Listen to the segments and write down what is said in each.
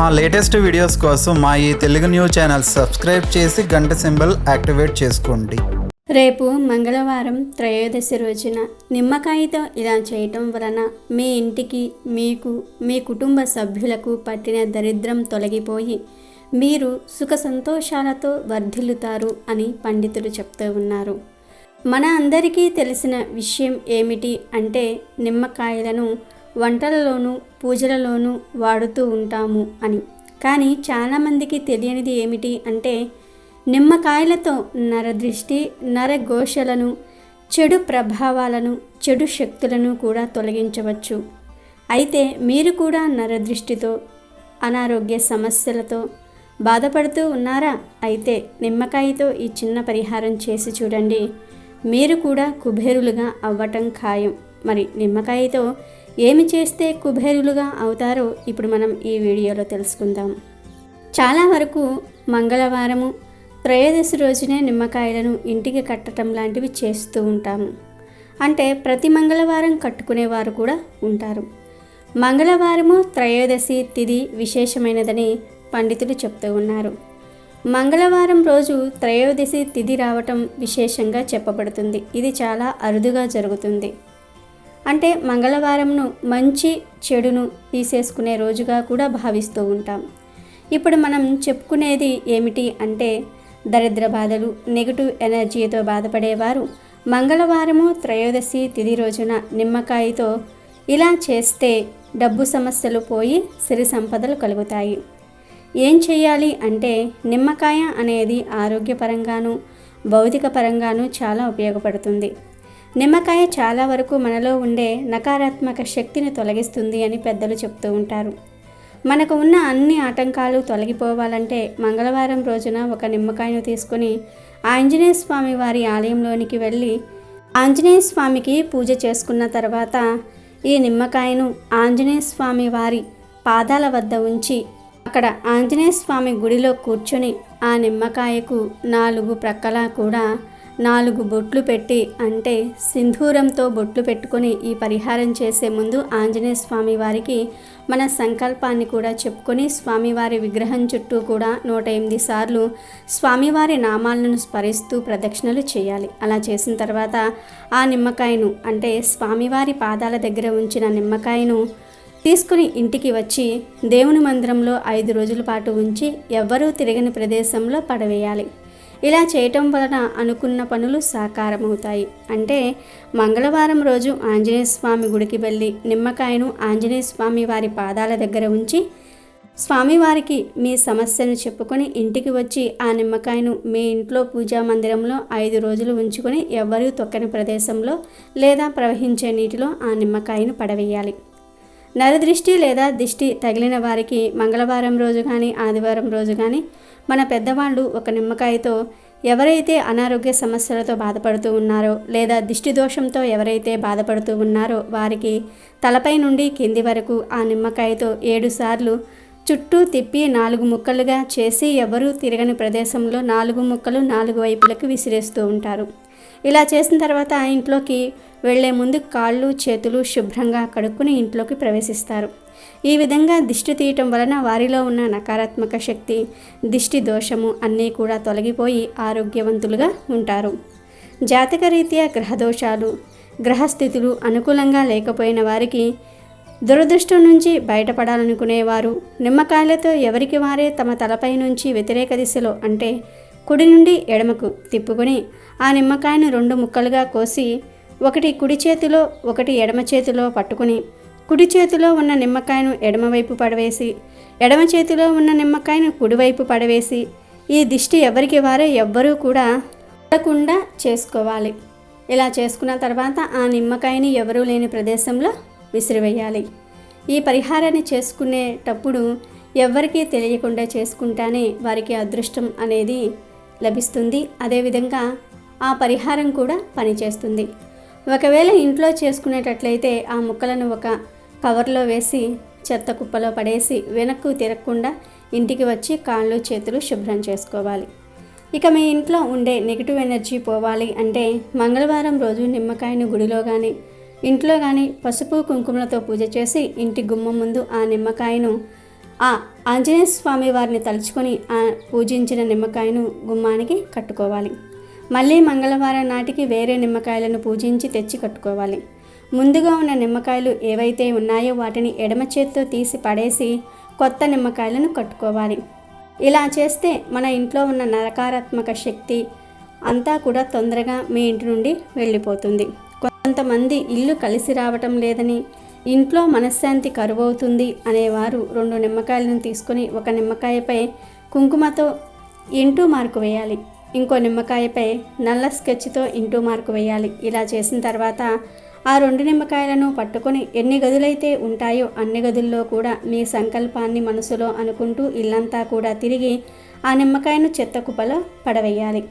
మా latest videos కోసం మా ఈ తెలుగు న్యూస్ ఛానల్ సబ్స్క్రైబ్ చేసి గంట సింబల్ యాక్టివేట్ చేసుకోండి. రేపు మంగళవారం త్రయోదశి రోజున నిమ్మకాయతో ఇలా చేయటం వలన మీ ఇంటికి మీకు మీ కుటుంబ సభ్యులకు పట్టిన దరిద్రం తొలగిపోయి మీరు సుఖ సంతోషాలతో వర్ధిల్లుతారు అని పండితులు చెప్తూ ఉన్నారు. మన అందరికీ తెలిసిన విషయం ఏమిటి అంటే నిమ్మకాయలను వంటలలోనూ పూజలలోనూ వాడుతూ ఉంటాము అని. కానీ చాలామందికి తెలియనిది ఏమిటి అంటే నిమ్మకాయలతో నరదృష్టి నరఘోషలను చెడు ప్రభావాలను చెడు శక్తులను కూడా తొలగించవచ్చు. అయితే మీరు కూడా నరదృష్టితో అనారోగ్య సమస్యలతో బాధపడుతూ ఉన్నారా? అయితే నిమ్మకాయతో ఈ చిన్న పరిహారం చేసి చూడండి. మీరు కూడా కుబేరులుగా అవ్వటం ఖాయం. మరి నిమ్మకాయతో ఏమి చేస్తే కుబేరులుగా అవుతారో ఇప్పుడు మనం ఈ వీడియోలో తెలుసుకుందాం. చాలా వరకు మంగళవారము త్రయోదశి రోజునే నిమ్మకాయలను ఇంటికి కట్టడం లాంటివి చేస్తూ ఉంటాము. అంటే ప్రతి మంగళవారం కట్టుకునేవారు కూడా ఉంటారు. మంగళవారము త్రయోదశి తిథి విశేషమైనదని పండితులు చెప్తూ ఉన్నారు. మంగళవారం రోజు త్రయోదశి తిథి రావటం విశేషంగా చెప్పబడుతుంది. ఇది చాలా అరుదుగా జరుగుతుంది. అంటే మంగళవారంను మంచి చెడును తీసేసుకునే రోజుగా కూడా భావిస్తూ ఉంటాం. ఇప్పుడు మనం చెప్పుకునేది ఏమిటి అంటే దరిద్ర బాధలు నెగిటివ్ ఎనర్జీతో బాధపడేవారు మంగళవారము త్రయోదశి తిది రోజున నిమ్మకాయతో ఇలా చేస్తే డబ్బు సమస్యలు పోయి సిరి సంపదలు కలుగుతాయి. ఏం చేయాలి అంటే నిమ్మకాయ అనేది ఆరోగ్యపరంగాను భౌతిక పరంగాను చాలా ఉపయోగపడుతుంది. నిమ్మకాయ చాలా వరకు మనలో ఉండే నకారాత్మక శక్తిని తొలగిస్తుంది అని పెద్దలు చెప్తూ ఉంటారు. మనకు ఉన్న అన్ని ఆటంకాలు తొలగిపోవాలంటే మంగళవారం రోజున ఒక నిమ్మకాయను తీసుకొని ఆంజనేయ స్వామి వారి ఆలయంలోనికి వెళ్ళి ఆంజనేయ స్వామికి పూజ చేసుకున్న తర్వాత ఈ నిమ్మకాయను ఆంజనేయ స్వామి వారి పాదాల వద్ద ఉంచి అక్కడ ఆంజనేయ స్వామి గుడిలో కూర్చొని ఆ నిమ్మకాయకు నాలుగు ప్రక్కలా కూడా నాలుగు బొట్లు పెట్టి అంటే సింధూరంతో బొట్లు పెట్టుకొని ఈ పరిహారం చేసే ముందు ఆంజనేయ స్వామి వారికి మన సంకల్పాన్ని కూడా చెప్పుకొని స్వామివారి విగ్రహం చుట్టూ కూడా నూట ఎనిమిది సార్లు స్వామివారి నామాలను స్మరిస్తూ ప్రదక్షిణలు చేయాలి. అలా చేసిన తర్వాత ఆ నిమ్మకాయను అంటే స్వామివారి పాదాల దగ్గర ఉంచిన నిమ్మకాయను తీసుకుని ఇంటికి వచ్చి దేవుని మందిరంలో ఐదు రోజుల పాటు ఉంచి ఎవ్వరూ తిరగని ప్రదేశంలో పడవేయాలి. ఇలా చేయటం వలన అనుకున్న పనులు సాకారమవుతాయి. అంటే మంగళవారం రోజు ఆంజనేయ స్వామి గుడికి వెళ్ళి నిమ్మకాయను ఆంజనేయ స్వామి వారి పాదాల దగ్గర ఉంచి స్వామివారికి మీ సమస్యను చెప్పుకొని ఇంటికి వచ్చి ఆ నిమ్మకాయను మీ ఇంట్లో పూజా మందిరంలో ఐదు రోజులు ఉంచుకొని ఎవరూ తొక్కని ప్రదేశంలో లేదా ప్రవహించే నీటిలో ఆ నిమ్మకాయను పడవేయాలి. నరదృష్టి లేదా దిష్టి తగిలిన వారికి మంగళవారం రోజు కానీ ఆదివారం రోజు కానీ మన పెద్దవాళ్ళు ఒక నిమ్మకాయతో ఎవరైతే అనారోగ్య సమస్యలతో బాధపడుతూ ఉన్నారో లేదా దిష్టి దోషంతో ఎవరైతే బాధపడుతూ ఉన్నారో వారికి తలపై నుండి కింది వరకు ఆ నిమ్మకాయతో ఏడు సార్లు చుట్టూ తిప్పి నాలుగు ముక్కలుగా చేసి ఎవరూ తిరగని ప్రదేశంలో నాలుగు ముక్కలు నాలుగు వైపులకు విసిరేస్తూ ఉంటారు. ఇలా చేసిన తర్వాత ఇంట్లోకి వెళ్ళే ముందు కాళ్ళు చేతులు శుభ్రంగా కడుక్కుని ఇంట్లోకి ప్రవేశిస్తారు. ఈ విధంగా దిష్టి తీయటం వలన వారిలో ఉన్న నకారాత్మక శక్తి దిష్టి దోషము అన్నీ కూడా తొలగిపోయి ఆరోగ్యవంతులుగా ఉంటారు. జాతక రీత్యా గ్రహదోషాలు గ్రహస్థితులు అనుకూలంగా లేకపోయిన వారికి దురదృష్టం నుంచి బయటపడాలనుకునేవారు. నిమ్మకాయలతో ఎవరికి వారే తమ తలపై నుంచి వ్యతిరేక దిశలో అంటే కుడి నుండి ఎడమకు తిప్పుకొని ఆ నిమ్మకాయను రెండు ముక్కలుగా కోసి ఒకటి కుడి చేతిలో ఒకటి ఎడమ చేతిలో పట్టుకుని కుడి చేతిలో ఉన్న నిమ్మకాయను ఎడమవైపు పడవేసి ఎడమ చేతిలో ఉన్న నిమ్మకాయను కుడివైపు పడవేసి ఈ దిష్టి ఎవరికి వారే ఎవ్వరూ కూడా పడకుండా చేసుకోవాలి. ఇలా చేసుకున్న తర్వాత ఆ నిమ్మకాయని ఎవరూ లేని ప్రదేశంలో విసిరివేయాలి. ఈ పరిహారాన్ని చేసుకునేటప్పుడు ఎవ్వరికీ తెలియకుండా చేసుకుంటానే వారికి అదృష్టం అనేది లభిస్తుంది. అదేవిధంగా ఆ పరిహారం కూడా పనిచేస్తుంది. ఒకవేళ ఇంట్లో చేసుకునేటట్లయితే ఆ ముక్కలను ఒక కవర్లో వేసి చెత్త కుప్పలో పడేసి వెనక్కు తిరగకుండా ఇంటికి వచ్చి కాళ్ళు చేతులు శుభ్రం చేసుకోవాలి. ఇక మీ ఇంట్లో ఉండే నెగిటివ్ ఎనర్జీ పోవాలి అంటే మంగళవారం రోజు నిమ్మకాయను గుడిలో కానీ ఇంట్లో కానీ పసుపు కుంకుమలతో పూజ చేసి ఇంటి గుమ్మం ముందు ఆ నిమ్మకాయను ఆ ఆంజనేయ స్వామి వారిని తలుచుకొని ఆ పూజించిన నిమ్మకాయను గుమ్మానికి కట్టుకోవాలి. మళ్ళీ మంగళవారం నాటికి వేరే నిమ్మకాయలను పూజించి తెచ్చి కట్టుకోవాలి. ముందుగా ఉన్న నిమ్మకాయలు ఏవైతే ఉన్నాయో వాటిని ఎడమ చేత్తో తీసి పడేసి కొత్త నిమ్మకాయలను కట్టుకోవాలి. ఇలా చేస్తే మన ఇంట్లో ఉన్న నరకారాత్మక శక్తి అంతా కూడా తొందరగా మీ ఇంటి నుండి వెళ్ళిపోతుంది. కొంతమంది ఇల్లు కలిసి రావటం లేదని ఇంట్లో మనశ్శాంతి కరువవుతుంది అనేవారు రెండు నిమ్మకాయలను తీసుకొని ఒక నిమ్మకాయపై కుంకుమతో ఇంటూ మార్కు వేయాలి. ఇంకో నిమ్మకాయపై నల్ల స్కెచ్తో ఇంటూ మార్కు వేయాలి. ఇలా చేసిన తర్వాత ఆ రెండు నిమ్మకాయలను పట్టుకొని ఎన్ని గదులైతే ఉంటాయో అన్ని గదుల్లో కూడా మీ సంకల్పాన్ని మనసులో అనుకుంటూ ఇల్లంతా కూడా తిరిగి ఆ నిమ్మకాయను చెత్త కుప్పలో పడవేయాలి.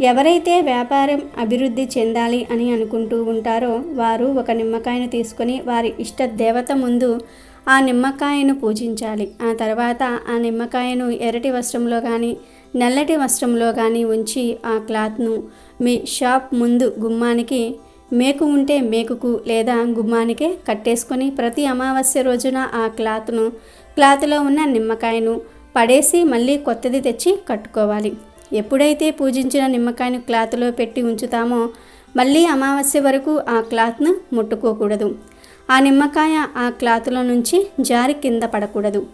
ఎవరైతే వ్యాపారం అభివృద్ధి చెందాలి అని అనుకుంటూ ఉంటారో వారు ఒక నిమ్మకాయను తీసుకొని వారి ఇష్ట దేవత ముందు ఆ నిమ్మకాయను పూజించాలి. ఆ తర్వాత ఆ నిమ్మకాయను ఎర్రటి వస్త్రంలో కానీ నల్లటి వస్త్రంలో కానీ ఉంచి ఆ క్లాత్ను మీ షాప్ ముందు గుమ్మానికి మేకు ఉంటే మేకుకు లేదా గుమ్మానికే కట్టేసుకొని ప్రతి అమావాస్య రోజున ఆ క్లాత్ను క్లాత్లో ఉన్న నిమ్మకాయను పడేసి మళ్ళీ కొత్తది తెచ్చి కట్టుకోవాలి. ఎప్పుడైతే పూజించిన నిమ్మకాయను క్లాత్లో పెట్టి ఉంచుతామో మళ్ళీ అమావాస్య వరకు ఆ క్లాత్ను ముట్టుకోకూడదు. ఆ నిమ్మకాయ ఆ క్లాత్లో నుంచి జారి కింద పడకూడదు.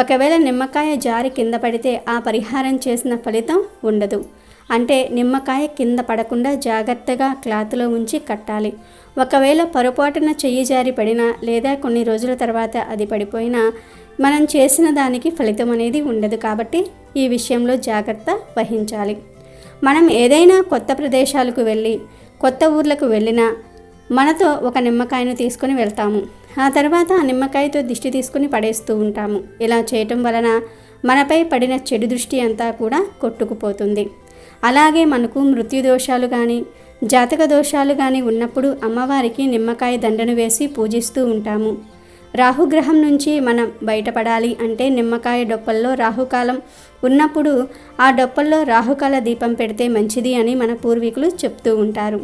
ఒకవేళ నిమ్మకాయ జారి కింద పడితే ఆ పరిహారం చేసిన ఫలితం ఉండదు. అంటే నిమ్మకాయ కింద పడకుండా జాగ్రత్తగా క్లాత్లో ఉంచి కట్టాలి. ఒకవేళ పొరపాటున చెయ్యి జారి పడినా లేదా కొన్ని రోజుల తర్వాత అది పడిపోయినా మనం చేసిన దానికి ఫలితం అనేది ఉండదు కాబట్టి ఈ విషయంలో జాగ్రత్త వహించాలి. మనం ఏదైనా కొత్త ప్రదేశాలకు వెళ్ళి కొత్త ఊర్లకు వెళ్ళినా మనతో ఒక నిమ్మకాయను తీసుకొని వెళ్తాము. ఆ తర్వాత ఆ నిమ్మకాయతో దిష్టి తీసుకుని పడేస్తూ ఉంటాము. ఇలా చేయటం వలన మనపై పడిన చెడు దృష్టి అంతా కూడా కొట్టుకుపోతుంది. అలాగే మనకు మృత్యు దోషాలు కానీ జాతక దోషాలు కానీ ఉన్నప్పుడు అమ్మవారికి నిమ్మకాయ దండను వేసి పూజిస్తూ ఉంటాము. రాహుగ్రహం నుంచి మనం బయటపడాలి అంటే నిమ్మకాయ డొప్పల్లో రాహుకాలం ఉన్నప్పుడు ఆ డొప్పల్లో రాహుకాల దీపం పెడితే మంచిది అని మన పూర్వీకులు చెప్తూ ఉంటారు.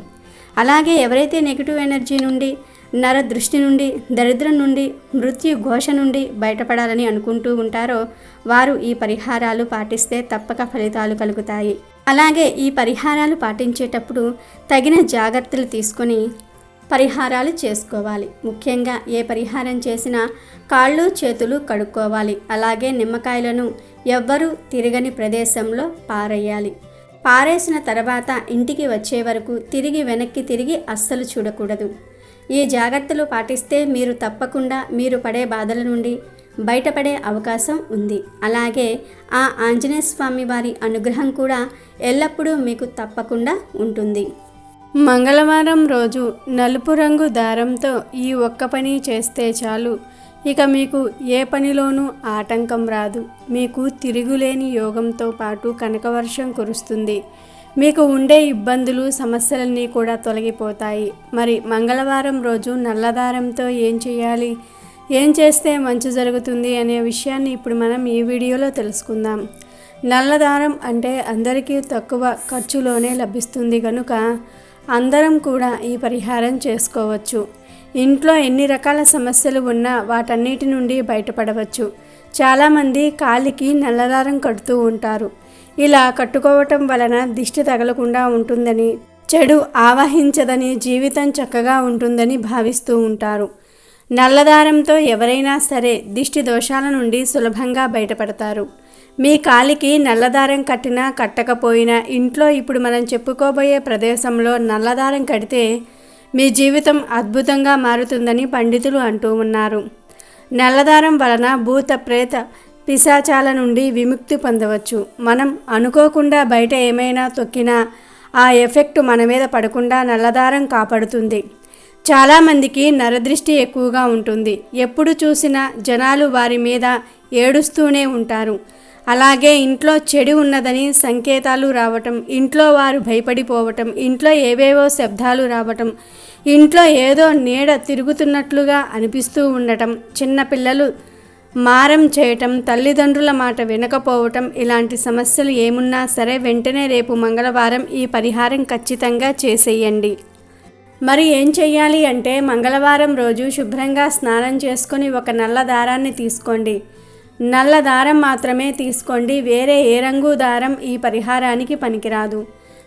అలాగే ఎవరైతే నెగిటివ్ ఎనర్జీ నుండి నర దృష్టి నుండి దరిద్రం నుండి మృత్యు ఘోష నుండి బయటపడాలని అనుకుంటూ ఉంటారో వారు ఈ పరిహారాలు పాటిస్తే తప్పక ఫలితాలు కలుగుతాయి. అలాగే ఈ పరిహారాలు పాటించేటప్పుడు తగిన జాగ్రత్తలు తీసుకొని పరిహారాలు చేసుకోవాలి. ముఖ్యంగా ఏ పరిహారం చేసినా కాళ్ళు చేతులు కడుక్కోవాలి. అలాగే నిమ్మకాయలను ఎవ్వరూ తిరగని ప్రదేశంలో పారేయాలి. పారేసిన తర్వాత ఇంటికి వచ్చే వరకు తిరిగి వెనక్కి తిరిగి అస్సలు చూడకూడదు. ఈ జాగ్రత్తలు పాటిస్తే మీరు తప్పకుండా మీరు పడే బాధల నుండి బయటపడే అవకాశం ఉంది. అలాగే ఆ ఆంజనేయ స్వామి వారి అనుగ్రహం కూడా ఎల్లప్పుడూ మీకు తప్పకుండా ఉంటుంది. మంగళవారం రోజు నలుపు రంగు దారంతో ఈ ఒక్క పని చేస్తే చాలు. ఇక మీకు ఏ పనిలోనూ ఆటంకం రాదు. మీకు తిరుగులేని యోగంతో పాటు కనకవర్షం కురుస్తుంది. మీకు ఉండే ఇబ్బందులు సమస్యలన్నీ కూడా తొలగిపోతాయి. మరి మంగళవారం రోజు నల్లదారంతో ఏం చేయాలి? ఏం చేస్తే మంచి జరుగుతుంది అనే విషయాన్ని ఇప్పుడు మనం ఈ వీడియోలో తెలుసుకుందాం. నల్లదారం అంటే అందరికీ తక్కువ ఖర్చులోనే లభిస్తుంది కనుక అందరం కూడా ఈ పరిహారం చేసుకోవచ్చు. ఇంట్లో ఎన్ని రకాల సమస్యలు ఉన్నా వాటన్నిటి నుండి బయటపడవచ్చు. చాలామంది కాలికి నల్లదారం కడుతూ ఉంటారు. ఇలా కట్టుకోవటం వలన దిష్టి తగలకుండా ఉంటుందని చెడు ఆవహించదని జీవితం చక్కగా ఉంటుందని భావిస్తూ ఉంటారు. నల్లదారంతో ఎవరైనా సరే దిష్టి దోషాల నుండి సులభంగా బయటపడతారు. మీ కాలికి నల్లదారం కట్టినా కట్టకపోయినా ఇంట్లో ఇప్పుడు మనం చెప్పుకోబోయే ప్రదేశంలో నల్లదారం కడితే మీ జీవితం అద్భుతంగా మారుతుందని పండితులు అంటూ ఉన్నారు. నల్లదారం వలన భూత ప్రేత పిశాచాల నుండి విముక్తి పొందవచ్చు. మనం అనుకోకుండా బయట ఏమైనా తొక్కినా ఆ ఎఫెక్ట్ మన మీద పడకుండా నల్లదారం కాపాడుతుంది. చాలామందికి నరదృష్టి ఎక్కువగా ఉంటుంది. ఎప్పుడు చూసినా జనాలు వారి మీద ఏడుస్తూనే ఉంటారు. అలాగే ఇంట్లో చెడు ఉన్నదని సంకేతాలు రావటం ఇంట్లో వారు భయపడిపోవటం ఇంట్లో ఏవేవో శబ్దాలు రావటం ఇంట్లో ఏదో నీడ తిరుగుతున్నట్లుగా అనిపిస్తూ ఉండటం చిన్నపిల్లలు మారం చేయటం తల్లిదండ్రుల మాట వినకపోవటం ఇలాంటి సమస్యలు ఏమున్నా సరే వెంటనే రేపు మంగళవారం ఈ పరిహారం ఖచ్చితంగా చేసేయండి. మరి ఏం చెయ్యాలి అంటే మంగళవారం రోజు శుభ్రంగా స్నానం చేసుకొని ఒక నల్ల దారాన్ని తీసుకోండి. నల్ల దారం మాత్రమే తీసుకోండి వేరే ఏ రంగు దారం ఈ పరిహారానికి పనికిరాదు.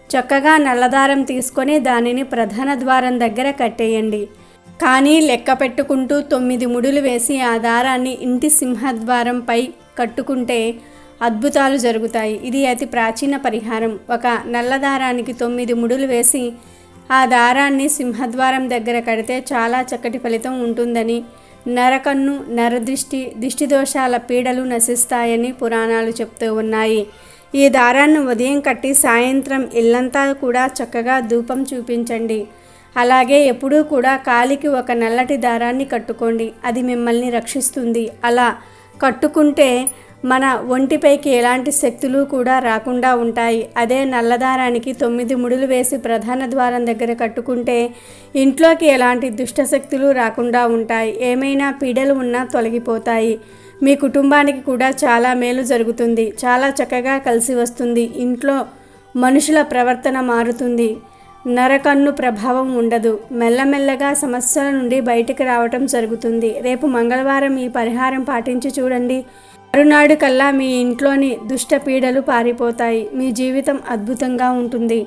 చక్కగా నల్లదారం తీసుకొని దానిని ప్రధాన ద్వారం దగ్గర కట్టేయండి. కానీ లెక్క పెట్టుకుంటూ తొమ్మిది ముడులు వేసి ఆ దారాన్ని ఇంటి సింహద్వారంపై కట్టుకుంటే అద్భుతాలు జరుగుతాయి. ఇది అతి ప్రాచీన పరిహారం. ఒక నల్ల దారానికి తొమ్మిది ముడులు వేసి ఆ దారాన్ని సింహద్వారం దగ్గర కడితే చాలా చక్కటి ఫలితం ఉంటుందని నరకన్ను నరదృష్టి దిష్టి దోషాల పీడలు నశిస్తాయని పురాణాలు చెప్తూ ఉన్నాయి. ఈ దారాన్ని ఉదయం కట్టి సాయంత్రం ఇల్లంతా కూడా చక్కగా ధూపం చూపించండి. అలాగే ఎప్పుడూ కూడా కాలికి ఒక నల్లటి దారాన్ని కట్టుకోండి. అది మిమ్మల్ని రక్షిస్తుంది. అలా కట్టుకుంటే మన ఒంటిపైకి ఎలాంటి శక్తులు కూడా రాకుండా ఉంటాయి. అదే నల్లదారానికి తొమ్మిది ముడులు వేసి ప్రధాన ద్వారం దగ్గర కట్టుకుంటే ఇంట్లోకి ఎలాంటి దుష్ట శక్తులు రాకుండా ఉంటాయి. ఏమైనా పీడలు ఉన్నా తొలగిపోతాయి. మీ కుటుంబానికి కూడా చాలా మేలు జరుగుతుంది. చాలా చక్కగా కలిసి వస్తుంది. ఇంట్లో మనుషుల ప్రవర్తన మారుతుంది. నరకన్ను ప్రభావం ఉండదు. మెల్లమెల్లగా సమస్యల నుండి బయటికి రావటం జరుగుతుంది. రేపు మంగళవారం ఈ పరిహారం పాటించి చూడండి. మరునాడు కల్లా మీ ఇంట్లోని దుష్ట పీడలు పారిపోతాయి. మీ జీవితం అద్భుతంగా ఉంటుంది.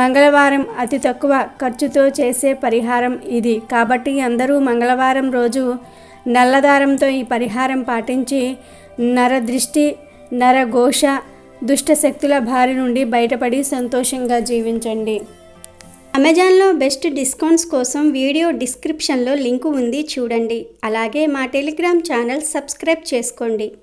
మంగళవారం అతి తక్కువ ఖర్చుతో చేసే పరిహారం ఇది. కాబట్టి అందరూ మంగళవారం రోజు నల్లదారంతో ఈ పరిహారం పాటించి నరదృష్టి నరఘోష దుష్ట శక్తుల బారి నుండి బయటపడి సంతోషంగా జీవించండి. అమెజాన్లో బెస్ట్ డిస్కౌంట్స్ కోసం వీడియో డిస్క్రిప్షన్లో లింకు ఉంది చూడండి. అలాగే మా టెలిగ్రామ్ ఛానల్ సబ్స్క్రైబ్ చేసుకోండి.